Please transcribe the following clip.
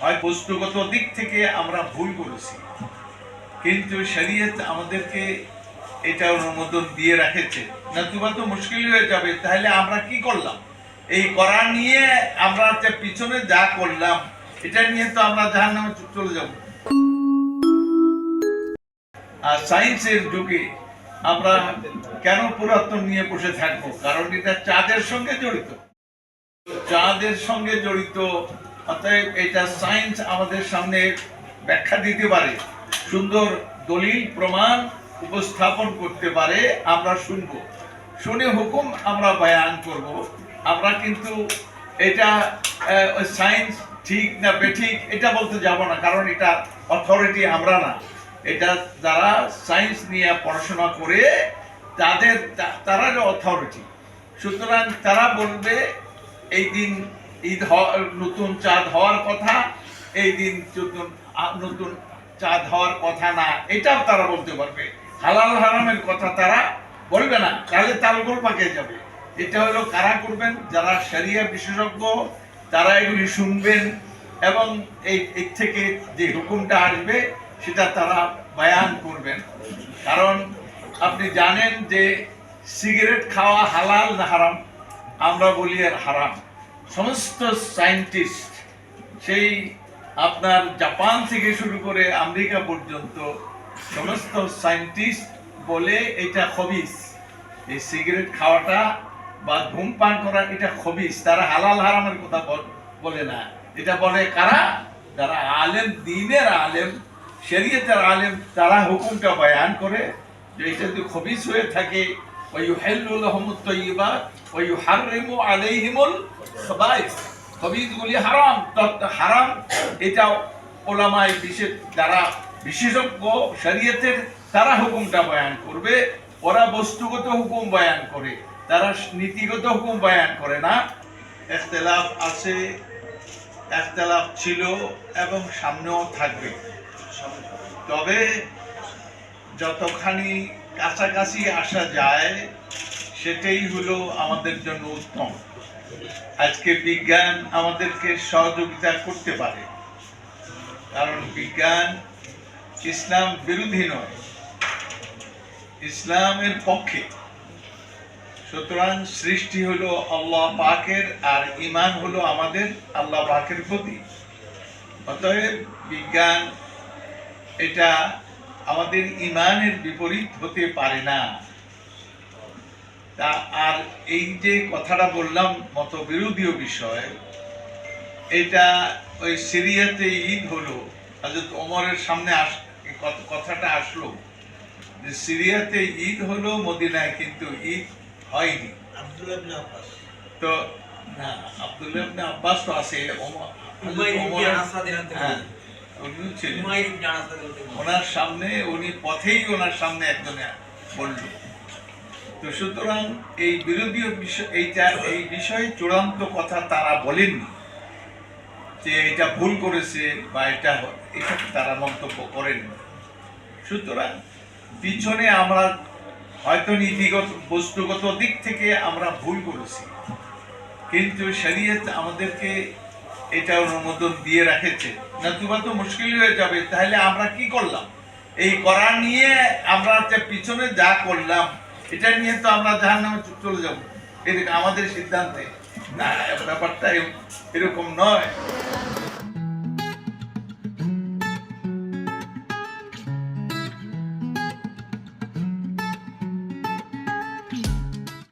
হয় বস্তুগত দিক থেকে আমরা ভুল করেছি। কিন্তু শরীয়ত আমাদেরকে এটা অনুমোদন দিয়ে রাখেছে। নতুবা তো মুশকিল হয়ে যাবে, তাহলে আমরা কি করলাম? এই করা নিয়ে আমরা যে পিছনে যা করলাম, এটা নিয়ে তো আমরা জাহান নামে চলে যাব। আর সায়েন্সের যুগে আমরা কেন পুরাতন নিয়ে বসে থাকব? কারণ এটা চাঁদের সঙ্গে জড়িত। চাঁদের সঙ্গে জড়িত অতএব এটা সায়েন্স আমাদের সামনে ব্যাখ্যা দিতে পারে, সুন্দর দলিল, প্রমাণ উপস্থাপন করতে পারে, আমরা শুনব। শুনে হুকুম আমরা বয়ান করব। আমরা কিন্তু এটা সায়েন্স ঠিক না বেঠিক, এটা বলতে যাব না, কারণ এটা অথরিটি আমরা না। এটা যারা সায়েন্স নিয়ে পড়াশোনা করে, তাদের তারা অথরিটি সুতরাং তারা বলবে, এই দিন ঈদ নতুন চাঁদ হওয়ার কথা, এই দিন নতুন নতুন চাঁদ হওয়ার কথা না, এটাও তারা বলতে পারবে। হালাল হারামের কথা তারা বলবে না, তাহলে তালগোল পাকে যাবে। এটা হলো কারা করবেন? যারা শরিয়া বিশেষজ্ঞ, তারা এগুলি শুনবেন এবং এই এর থেকে যে হুকুমটা আসবে, সেটা তারা বয়ান করবেন। কারণ আপনি জানেন যে সিগারেট খাওয়া হালাল না হারাম? আমরা বলি আর হারাম। সমস্ত সায়েন্টিস্ট সেই আপনার জাপান থেকে শুরু করে আমেরিকা পর্যন্ত সমস্ত সায়েন্টিস্ট বলে এটা হবিস। এই সিগারেট খাওয়াটা বা ধূমপান করা এটা হবিস। তারা হালাল হারামের কথা বলে না। এটা বলে কারা? যারা আলেম, দিনের আলেম, শেরিয়তের আলেম, তারা হুকুমটা বয়ান করে যে এটা যদি হবিস হয়ে থাকে ওই হেল্লুল আহমদ ইবা ওই আলে হিমুল হারাম তত হারাম। এটা ওলামায় বিশেষ যারা বিশেষজ্ঞ শরীয়তের, তারা হুকুমটা বয়ান করবে। ওরা বস্তুগত হুকুম বয়ান করে, তারা নীতিগত হুকুম বয়ান করে না। এখতলাফ আছে, এখতলাফ ছিল এবং সামনেও থাকবে। তবে যতখানি কাছাকাছি আসা যায় সেটাই হলো আমাদের জন্য উত্তম। আজকে বিজ্ঞান আমাদেরকে সহযোগিতা করতে পারে। কারণ বিজ্ঞান ইসলাম বিরোধী নয়। ইসলামের পক্ষে। সুতরাং সৃষ্টি হলো আল্লাহ পাকের আর ইমান হলো আমাদের আল্লাহ পাকের প্রতি। অতএব বিজ্ঞান এটা আমাদের ইমানের বিপরীত হতে পারে না। তা আর এই যে কথাটা বললাম মত বিরোধীয় বিষয় এটা ওই সিরিয়াতে ঈদ হলো হযরত ওমরের সামনে আস কথাটা আসলো যে সিরিয়াতে ঈদ হলো মদিনায় কিন্তু ঈদ হয়নি। আব্দুল্লাহ আব্বাস। তো না আব্দুল্লাহ আব্বাস তো আছে হ্যাঁ। ওনার সামনে উনি পথেই ওনার সামনে একজনে বলল। তো সুতরাং এই বিরোধীয় বিষয় এইটা এই বিষয়ে চূড়ান্ত কথা তারা বলেননি যে এটা ভুল করেছে বা এটা এটা তারা মন্তব্য করেননি। সুতরাং পিছনে আমরা হয়তো নীতিগত, বস্তুগত দিক থেকে আমরা ভুল করেছি। কিন্তু শরীয়ত আমাদেরকে এটা অনুমোদন দিয়ে রাখেছে। নতুবা তো মুশকিল হয়ে যাবে, তাহলে আমরা কি করলাম? এই করা নিয়ে আমরা পিছনে যা করলাম এটা নিয়ে তো আমরা জাহান নামে চলে যাব। এদিকে আমাদের সিদ্ধান্তে। না, ব্যাপারটা এরকম নয়।